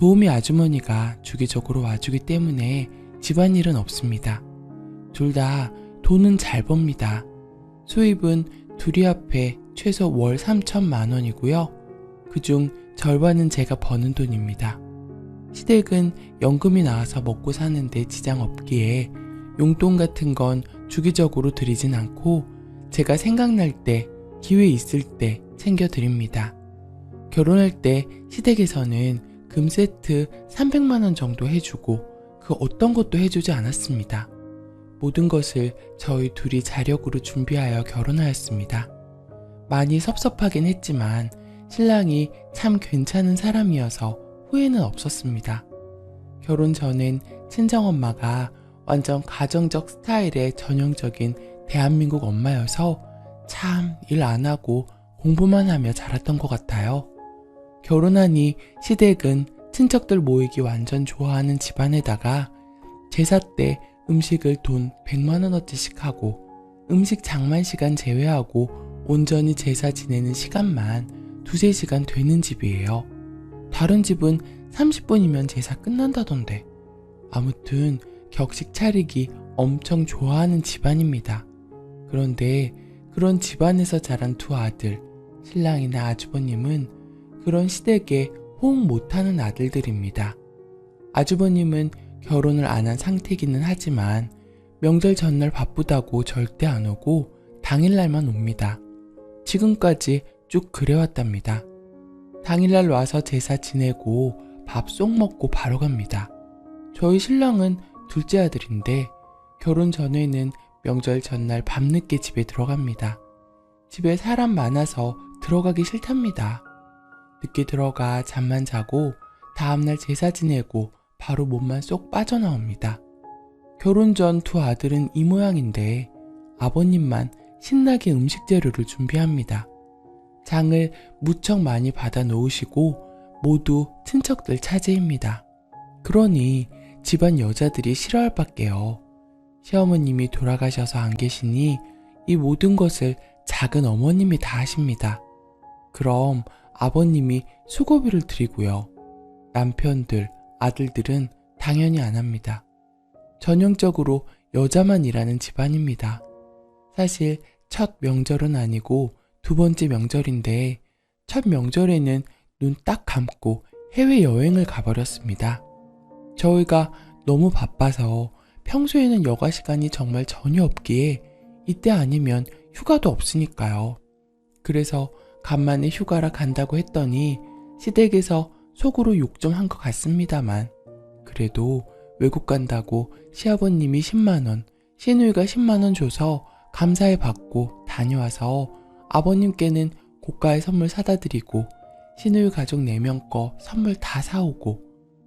도우미 아주머니가 주기적으로 와주기 때문에 집안일은 없습니다. 둘 다 돈은 잘 법니다. 수입은 둘이 합해 최소 월 3천만 원이고요. 그중 절반은 제가 버는 돈입니다. 시댁은 연금이 나와서 먹고 사는데 지장 없기에 용돈 같은 건 주기적으로 드리진 않고 제가 생각날 때, 기회 있을 때 챙겨드립니다. 결혼할 때 시댁에서는 금 세트 300만원 정도 해주고 그 어떤 것도 해주지 않았습니다. 모든 것을 저희 둘이 자력으로 준비하여 결혼하였습니다. 많이 섭섭하긴 했지만 신랑이 참 괜찮은 사람이어서 후회는 없었습니다. 결혼 전엔 친정엄마가 완전 가정적 스타일의 전형적인 대한민국 엄마여서 참 일 안 하고 공부만 하며 자랐던 것 같아요. 결혼하니 시댁은 친척들 모이기 완전 좋아하는 집안에다가 제사 때 음식을 돈 100만원어치씩 하고 음식 장만 시간 제외하고 온전히 제사 지내는 시간만 두세 시간 되는 집이에요. 다른 집은 30분이면 제사 끝난다던데. 아무튼 격식 차리기 엄청 좋아하는 집안입니다. 그런데 그런 집안에서 자란 두 아들, 신랑이나 아주버님은 그런 시댁에 호응 못하는 아들들입니다. 아주버님은 결혼을 안 한 상태기는 하지만 명절 전날 바쁘다고 절대 안 오고 당일날만 옵니다. 지금까지 쭉 그래왔답니다. 당일날 와서 제사 지내고 밥 쏙 먹고 바로 갑니다. 저희 신랑은 둘째 아들인데 결혼 전에는 명절 전날 밤늦게 집에 들어갑니다. 집에 사람 많아서 들어가기 싫답니다. 늦게 들어가 잠만 자고 다음날 제사 지내고 바로 몸만 쏙 빠져나옵니다. 결혼 전 두 아들은 이 모양인데 아버님만 신나게 음식 재료를 준비합니다. 장을 무척 많이 받아 놓으시고 모두 친척들 차지입니다. 그러니 집안 여자들이 싫어할 밖에요. 시어머님이 돌아가셔서 안 계시니 이 모든 것을 작은 어머님이 다 하십니다. 그럼 아버님이 수고비를 드리고요. 남편들, 아들들은 당연히 안 합니다. 전형적으로 여자만 일하는 집안입니다. 사실 첫 명절은 아니고 두 번째 명절인데 첫 명절에는 눈 딱 감고 해외여행을 가버렸습니다. 저희가 너무 바빠서 평소에는 여가 시간이 정말 전혀 없기에 이때 아니면 휴가도 없으니까요. 그래서 간만에 휴가라 간다고 했더니 시댁에서 속으로 욕 좀 한 것 같습니다만 그래도 외국 간다고 시아버님이 10만원, 시누이가 10만원 줘서 감사해 받고 다녀와서 아버님께는 고가의 선물 사다 드리고 시누이 가족 4명 거 선물 다 사오고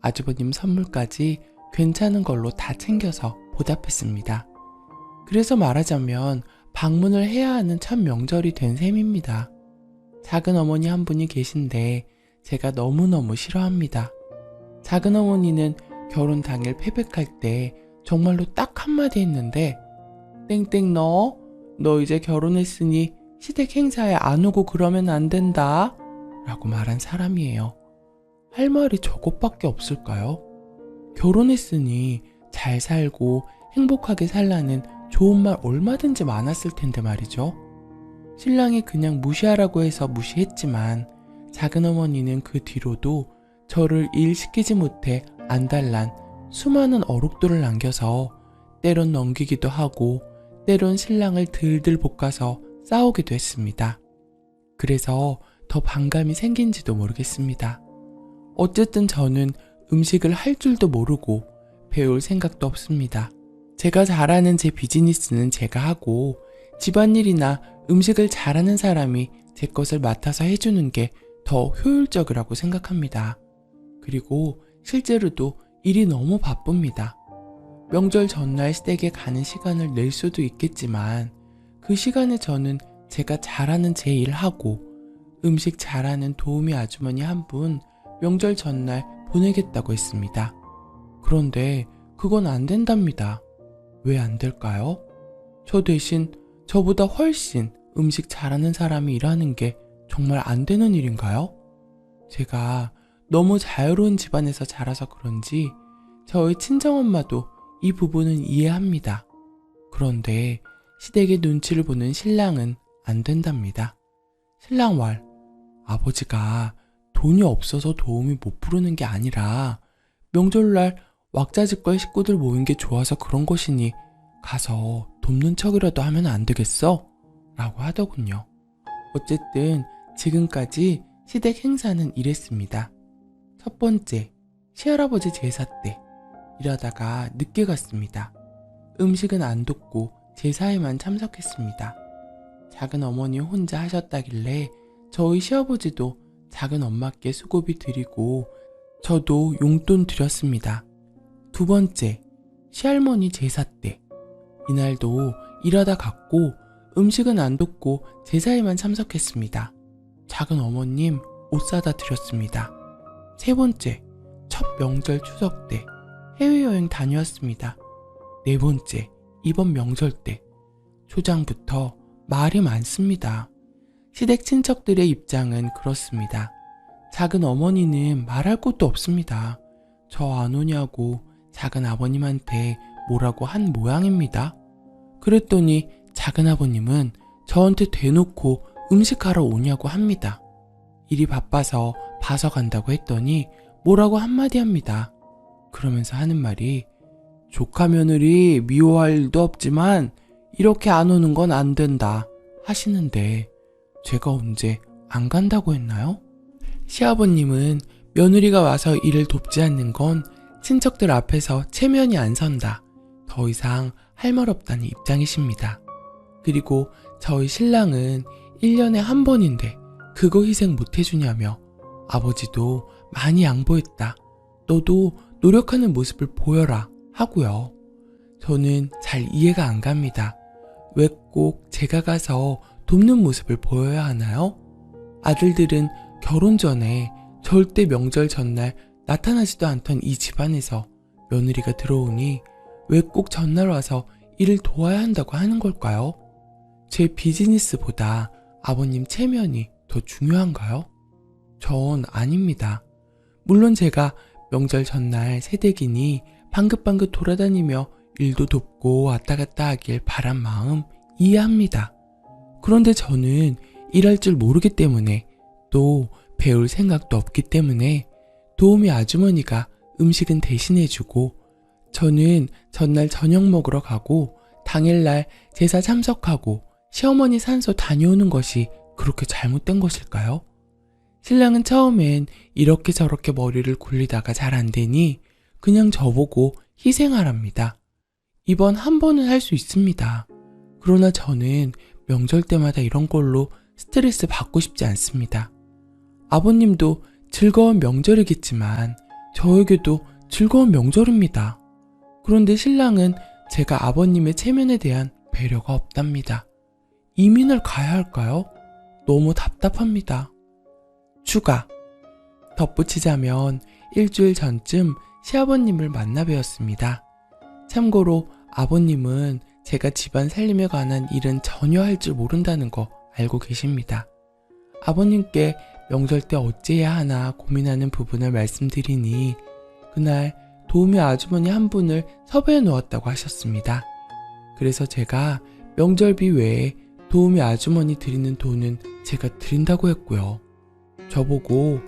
아주버님 선물까지 괜찮은 걸로 다 챙겨서 보답했습니다. 그래서 말하자면 방문을 해야 하는 첫 명절이 된 셈입니다. 작은 어머니 한 분이 계신데 제가 너무너무 싫어합니다. 작은 어머니는 결혼 당일 패백할 때 정말로 딱 한마디 했는데 땡땡 너, 너 이제 결혼했으니 시댁 행사에 안 오고 그러면 안 된다. 라고 말한 사람이에요. 할 말이 저것밖에 없을까요? 결혼했으니 잘 살고 행복하게 살라는 좋은 말 얼마든지 많았을 텐데 말이죠. 신랑이 그냥 무시하라고 해서 무시했지만 작은 어머니는 그 뒤로도 저를 일 시키지 못해 안달난 수많은 어록들을 남겨서 때론 넘기기도 하고 때론 신랑을 들들 볶아서 싸우기도 했습니다. 그래서 더 반감이 생긴지도 모르겠습니다. 어쨌든 저는 음식을 할 줄도 모르고 배울 생각도 없습니다. 제가 잘하는 제 비즈니스는 제가 하고 집안일이나 음식을 잘하는 사람이 제 것을 맡아서 해주는 게 더 효율적이라고 생각합니다. 그리고 실제로도 일이 너무 바쁩니다. 명절 전날 시댁에 가는 시간을 낼 수도 있겠지만 그 시간에 저는 제가 잘하는 제 일 하고 음식 잘하는 도우미 아주머니 한 분 명절 전날 보내겠다고 했습니다. 그런데 그건 안 된답니다. 왜 안 될까요? 저 대신 저보다 훨씬 음식 잘하는 사람이 일하는 게 정말 안 되는 일인가요? 제가 너무 자유로운 집안에서 자라서 그런지 저희 친정엄마도 이 부분은 이해합니다. 그런데 시댁의 눈치를 보는 신랑은 안 된답니다. 신랑 왈, 아버지가 돈이 없어서 도움이 못 부르는 게 아니라 명절날 왁자지껄 식구들 모인 게 좋아서 그런 것이니 가서 돕는 척이라도 하면 안 되겠어? 라고 하더군요. 어쨌든 지금까지 시댁 행사는 이랬습니다. 첫 번째, 시할아버지 제사 때 일하다가 늦게 갔습니다. 음식은 안 돕고 제사에만 참석했습니다. 작은 어머니 혼자 하셨다길래 저희 시아버지도 작은 엄마께 수고비 드리고 저도 용돈 드렸습니다. 두 번째, 시할머니 제사 때 이날도 일하다 갔고 음식은 안 돕고 제사에만 참석했습니다. 작은 어머님 옷 사다 드렸습니다. 세 번째, 첫 명절 추석 때 해외여행 다녀왔습니다. 네 번째, 이번 명절 때 초장부터 말이 많습니다. 시댁 친척들의 입장은 그렇습니다. 작은 어머니는 말할 것도 없습니다. 저 안 오냐고 작은 아버님한테 뭐라고 한 모양입니다. 그랬더니 작은 아버님은 저한테 대놓고 음식하러 오냐고 합니다. 일이 바빠서 봐서 간다고 했더니 뭐라고 한마디 합니다. 그러면서 하는 말이 조카 며느리 미워할 일도 없지만 이렇게 안 오는 건 안 된다 하시는데 제가 언제 안 간다고 했나요? 시아버님은 며느리가 와서 일을 돕지 않는 건 친척들 앞에서 체면이 안 선다. 더 이상 할 말 없다는 입장이십니다. 그리고 저희 신랑은 1년에 한 번인데 그거 희생 못 해주냐며 아버지도 많이 양보했다. 너도 노력하는 모습을 보여라 하고요. 저는 잘 이해가 안 갑니다. 왜 꼭 제가 가서 돕는 모습을 보여야 하나요? 아들들은 결혼 전에 절대 명절 전날 나타나지도 않던 이 집안에서 며느리가 들어오니 왜 꼭 전날 와서 일을 도와야 한다고 하는 걸까요? 제 비즈니스보다 아버님 체면이 더 중요한가요? 전 아닙니다. 물론 제가 명절 전날 새댁이니 방긋방긋 돌아다니며 일도 돕고 왔다 갔다 하길 바란 마음 이해합니다. 그런데 저는 일할 줄 모르기 때문에 또 배울 생각도 없기 때문에 도우미 아주머니가 음식은 대신해주고 저는 전날 저녁 먹으러 가고 당일날 제사 참석하고 시어머니 산소 다녀오는 것이 그렇게 잘못된 것일까요? 신랑은 처음엔 이렇게 저렇게 머리를 굴리다가 잘 안 되니 그냥 저보고 희생하랍니다. 이번 한 번은 할 수 있습니다. 그러나 저는 명절 때마다 이런 걸로 스트레스 받고 싶지 않습니다. 아버님도 즐거운 명절이겠지만 저에게도 즐거운 명절입니다. 그런데 신랑은 제가 아버님의 체면에 대한 배려가 없답니다. 이민을 가야 할까요? 너무 답답합니다. 추가. 덧붙이자면 일주일 전쯤 시아버님을 만나 뵈었습니다. 참고로 아버님은 제가 집안 살림에 관한 일은 전혀 할 줄 모른다는 거 알고 계십니다. 아버님께 명절 때 어찌해야 하나 고민하는 부분을 말씀드리니 그날 도우미 아주머니 한 분을 섭외해 놓았다고 하셨습니다. 그래서 제가 명절비 외에 도우미 아주머니 드리는 돈은 제가 드린다고 했고요. 저보고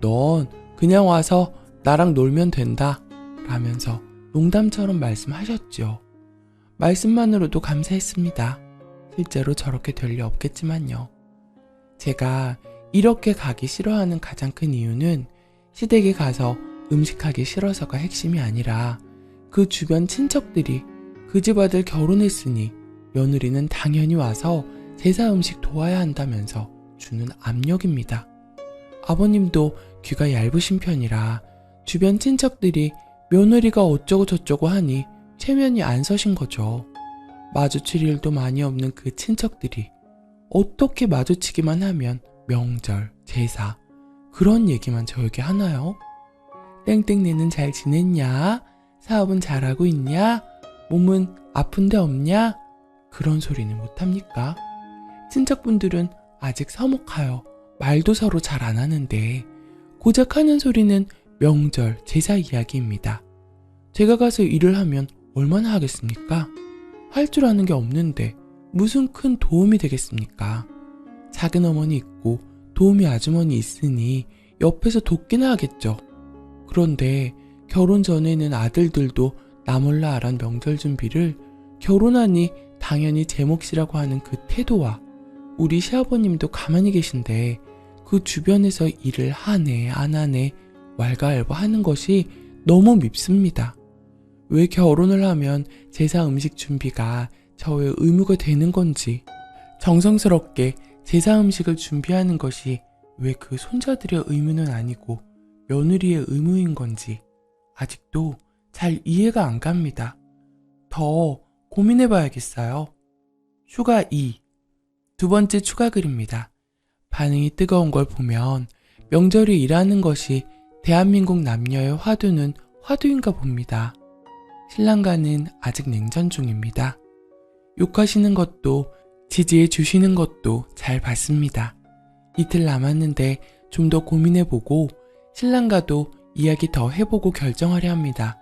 넌 그냥 와서 나랑 놀면 된다 라면서 농담처럼 말씀하셨죠. 말씀만으로도 감사했습니다. 실제로 저렇게 될 리 없겠지만요. 제가 이렇게 가기 싫어하는 가장 큰 이유는 시댁에 가서 음식하기 싫어서가 핵심이 아니라 그 주변 친척들이 그 집 아들 결혼했으니 며느리는 당연히 와서 제사 음식 도와야 한다면서 주는 압력입니다. 아버님도 귀가 얇으신 편이라 주변 친척들이 며느리가 어쩌고 저쩌고 하니 체면이 안 서신 거죠. 마주칠 일도 많이 없는 그 친척들이 어떻게 마주치기만 하면 명절, 제사, 그런 얘기만 저에게 하나요? 땡땡내는 잘 지냈냐? 사업은 잘하고 있냐? 몸은 아픈데 없냐? 그런 소리는 못합니까? 친척분들은 아직 서먹하여 말도 서로 잘 안 하는데 고작 하는 소리는 명절, 제사 이야기입니다. 제가 가서 일을 하면 얼마나 하겠습니까? 할 줄 아는 게 없는데 무슨 큰 도움이 되겠습니까? 작은 어머니 있고 도우미 아주머니 있으니 옆에서 돕기나 하겠죠. 그런데 결혼 전에는 아들들도 나 몰라 알한 명절 준비를 결혼하니 당연히 제 몫이라고 하는 그 태도와 우리 시아버님도 가만히 계신데 그 주변에서 일을 하네 안 하네 왈가왈부 하는 것이 너무 밉습니다. 왜 결혼을 하면 제사 음식 준비가 저의 의무가 되는 건지 정성스럽게 제사 음식을 준비하는 것이 왜 그 손자들의 의무는 아니고 며느리의 의무인 건지 아직도 잘 이해가 안 갑니다. 더 고민해 봐야겠어요. 추가 2. 두 번째 추가 글입니다. 반응이 뜨거운 걸 보면 명절이 일하는 것이 대한민국 남녀의 화두는 화두인가 봅니다. 신랑과는 아직 냉전 중입니다. 욕하시는 것도 지지해 주시는 것도 잘 봤습니다. 이틀 남았는데 좀 더 고민해보고 신랑과도 이야기 더 해보고 결정하려 합니다.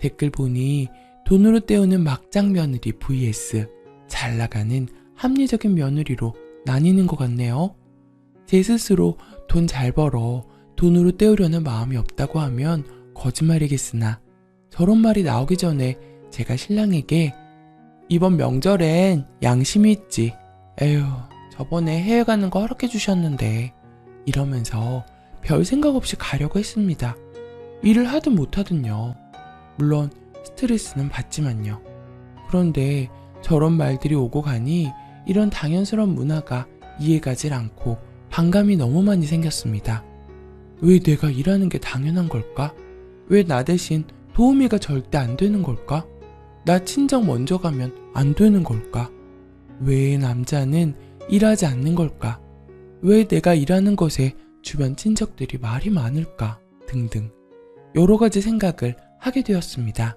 댓글 보니 돈으로 때우는 막장 며느리 vs 잘 나가는 합리적인 며느리로 나뉘는 것 같네요. 제 스스로 돈 잘 벌어 돈으로 때우려는 마음이 없다고 하면 거짓말이겠으나 저런 말이 나오기 전에 제가 신랑에게 이번 명절엔 양심이 있지. 에휴, 저번에 해외 가는 거 허락해 주셨는데 이러면서 별 생각 없이 가려고 했습니다. 일을 하든 못하든요. 물론 스트레스는 받지만요. 그런데 저런 말들이 오고 가니 이런 당연스러운 문화가 이해가질 않고 반감이 너무 많이 생겼습니다. 왜 내가 일하는 게 당연한 걸까? 왜 나 대신 도우미가 절대 안 되는 걸까? 나 친정 먼저 가면 안 되는 걸까? 왜 남자는 일하지 않는 걸까? 왜 내가 일하는 것에 주변 친척들이 말이 많을까? 등등 여러 가지 생각을 하게 되었습니다.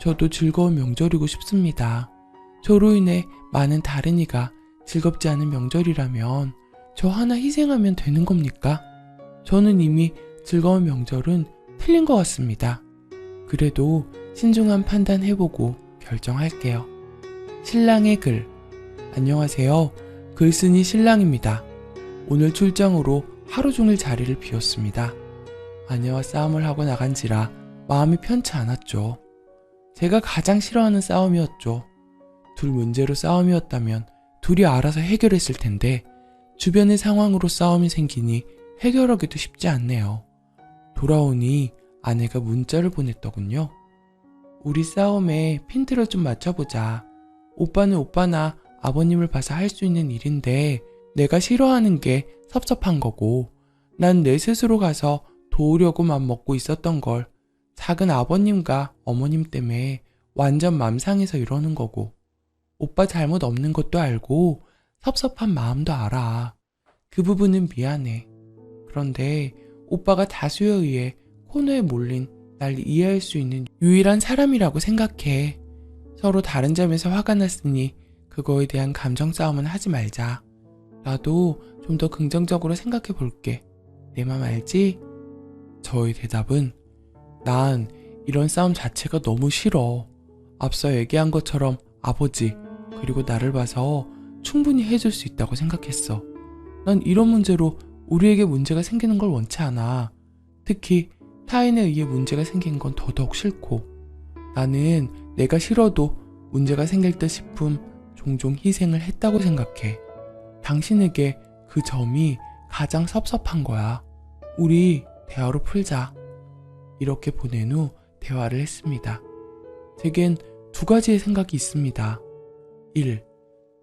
저도 즐거운 명절이고 싶습니다. 저로 인해 많은 다른 이가 즐겁지 않은 명절이라면 저 하나 희생하면 되는 겁니까? 저는 이미 즐거운 명절은 틀린 것 같습니다. 그래도 신중한 판단 해보고 결정할게요. 신랑의 글. 안녕하세요. 글쓴이 신랑입니다. 오늘 출장으로 하루 종일 자리를 비웠습니다. 아내와 싸움을 하고 나간지라 마음이 편치 않았죠. 제가 가장 싫어하는 싸움이었죠. 둘 문제로 싸움이었다면 둘이 알아서 해결했을 텐데 주변의 상황으로 싸움이 생기니 해결하기도 쉽지 않네요. 돌아오니 아내가 문자를 보냈더군요. 우리 싸움에 핀트를 좀 맞춰보자. 오빠는 오빠나 아버님을 봐서 할 수 있는 일인데 내가 싫어하는 게 섭섭한 거고 난 내 스스로 가서 도우려고만 먹고 있었던 걸 작은 아버님과 어머님 때문에 완전 맘상해서 이러는 거고 오빠 잘못 없는 것도 알고 섭섭한 마음도 알아. 그 부분은 미안해. 그런데 오빠가 다수에 의해 코너에 몰린 날 이해할 수 있는 유일한 사람이라고 생각해. 서로 다른 점에서 화가 났으니 그거에 대한 감정 싸움은 하지 말자. 나도 좀 더 긍정적으로 생각해 볼게. 내 맘 알지? 저의 대답은 난 이런 싸움 자체가 너무 싫어. 앞서 얘기한 것처럼 아버지, 그리고 나를 봐서 충분히 해줄 수 있다고 생각했어. 난 이런 문제로 우리에게 문제가 생기는 걸 원치 않아. 특히 타인에 의해 문제가 생긴 건 더더욱 싫고 나는 내가 싫어도 문제가 생길 듯 싶음 종종 희생을 했다고 생각해. 당신에게 그 점이 가장 섭섭한 거야. 우리 대화로 풀자. 이렇게 보낸 후 대화를 했습니다. 제겐 두 가지의 생각이 있습니다. 1.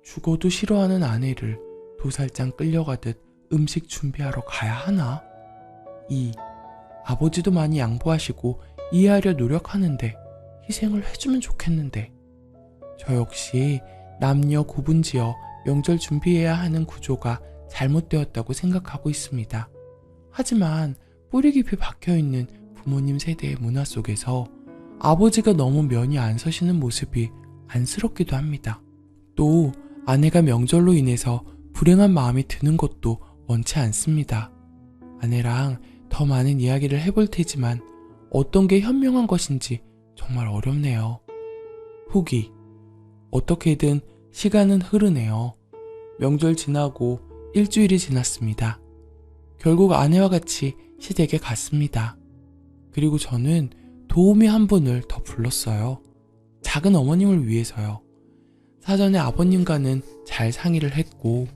죽어도 싫어하는 아내를 도살장 끌려가듯 음식 준비하러 가야 하나? 2. 아버지도 많이 양보하시고 이해하려 노력하는데 희생을 해주면 좋겠는데. 저 역시 남녀 구분지어 명절 준비해야 하는 구조가 잘못되었다고 생각하고 있습니다. 하지만 뿌리 깊이 박혀있는 부모님 세대의 문화 속에서 아버지가 너무 면이 안 서시는 모습이 안쓰럽기도 합니다. 또 아내가 명절로 인해서 불행한 마음이 드는 것도 원치 않습니다. 아내랑 더 많은 이야기를 해볼 테지만 어떤 게 현명한 것인지 정말 어렵네요. 후기. 어떻게든 시간은 흐르네요. 명절 지나고 일주일이 지났습니다. 결국 아내와 같이 시댁에 갔습니다. 그리고 저는 도우미 한 분을 더 불렀어요. 작은 어머님을 위해서요. 사전에 아버님과는 잘 상의를 했고,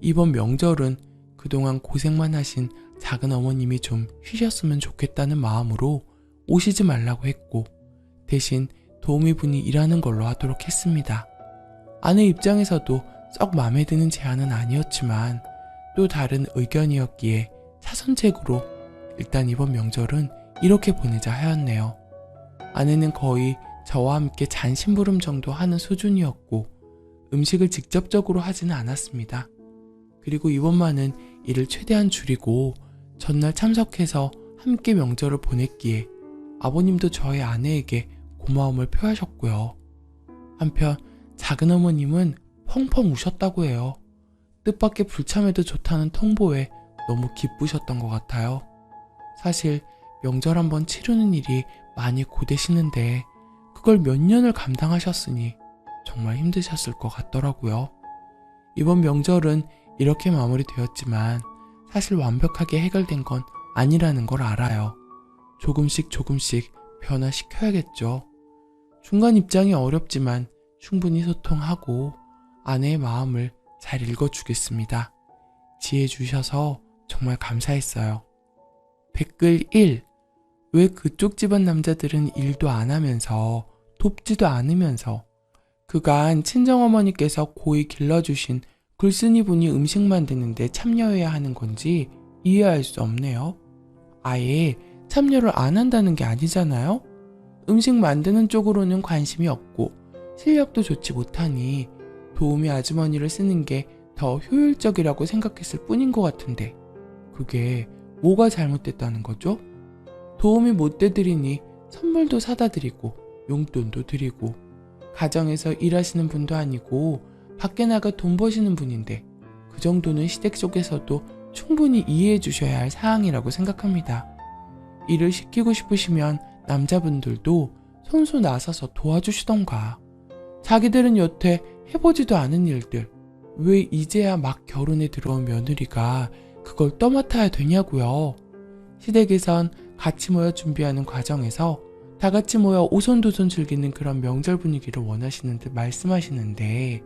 이번 명절은 그동안 고생만 하신 작은 어머님이 좀 쉬셨으면 좋겠다는 마음으로 오시지 말라고 했고, 대신 도우미 분이 일하는 걸로 하도록 했습니다. 아내 입장에서도 썩 마음에 드는 제안은 아니었지만, 또 다른 의견이었기에 사선책으로 일단 이번 명절은 이렇게 보내자 하였네요. 아내는 거의 저와 함께 잔심부름 정도 하는 수준이었고 음식을 직접적으로 하지는 않았습니다. 그리고 이번만은 일을 최대한 줄이고 전날 참석해서 함께 명절을 보냈기에 아버님도 저의 아내에게 고마움을 표하셨고요. 한편 작은 어머님은 펑펑 우셨다고 해요. 뜻밖의 불참해도 좋다는 통보에 너무 기쁘셨던 것 같아요. 사실 명절 한번 치르는 일이 많이 고되시는데 그걸 몇 년을 감당하셨으니 정말 힘드셨을 것 같더라고요. 이번 명절은 이렇게 마무리되었지만 사실 완벽하게 해결된 건 아니라는 걸 알아요. 조금씩 조금씩 변화시켜야겠죠. 중간 입장이 어렵지만 충분히 소통하고 아내의 마음을 잘 읽어주겠습니다. 지혜 주셔서 정말 감사했어요. 댓글 1. 왜 그쪽 집안 남자들은 일도 안 하면서 돕지도 않으면서 그간 친정어머니께서 고이 길러주신 글쓴이 분이 음식 만드는데 참여해야 하는 건지 이해할 수 없네요. 아예 참여를 안 한다는 게 아니잖아요? 음식 만드는 쪽으로는 관심이 없고 실력도 좋지 못하니 도우미 아주머니를 쓰는 게 더 효율적이라고 생각했을 뿐인 것 같은데 그게 뭐가 잘못됐다는 거죠? 도움이 못 되드리니 선물도 사다 드리고 용돈도 드리고 가정에서 일하시는 분도 아니고 밖에 나가 돈 버시는 분인데 그 정도는 시댁 속에서도 충분히 이해해 주셔야 할 사항이라고 생각합니다. 일을 시키고 싶으시면 남자분들도 손수 나서서 도와주시던가 자기들은 여태 해보지도 않은 일들 왜 이제야 막 결혼에 들어온 며느리가 그걸 떠맡아야 되냐고요. 시댁에선 같이 모여 준비하는 과정에서 다 같이 모여 오손도손 즐기는 그런 명절 분위기를 원하시는 듯 말씀하시는데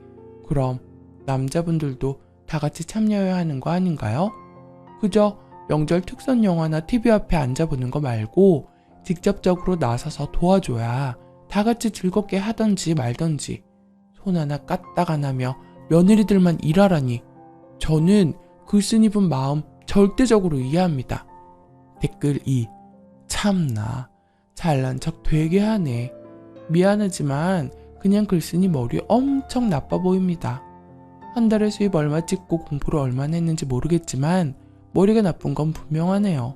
그럼 남자분들도 다 같이 참여해야 하는 거 아닌가요? 그저 명절 특선 영화나 TV 앞에 앉아보는 거 말고 직접적으로 나서서 도와줘야 다 같이 즐겁게 하던지 말던지 손 하나 까딱 안 하며 며느리들만 일하라니 저는 글쓴이 분 마음 절대적으로 이해합니다. 댓글 2 참나 잘난 척 되게 하네. 미안하지만 그냥 글쓴이 머리 엄청 나빠 보입니다. 한 달에 수입 얼마 찍고 공부를 얼마나 했는지 모르겠지만 머리가 나쁜 건 분명하네요.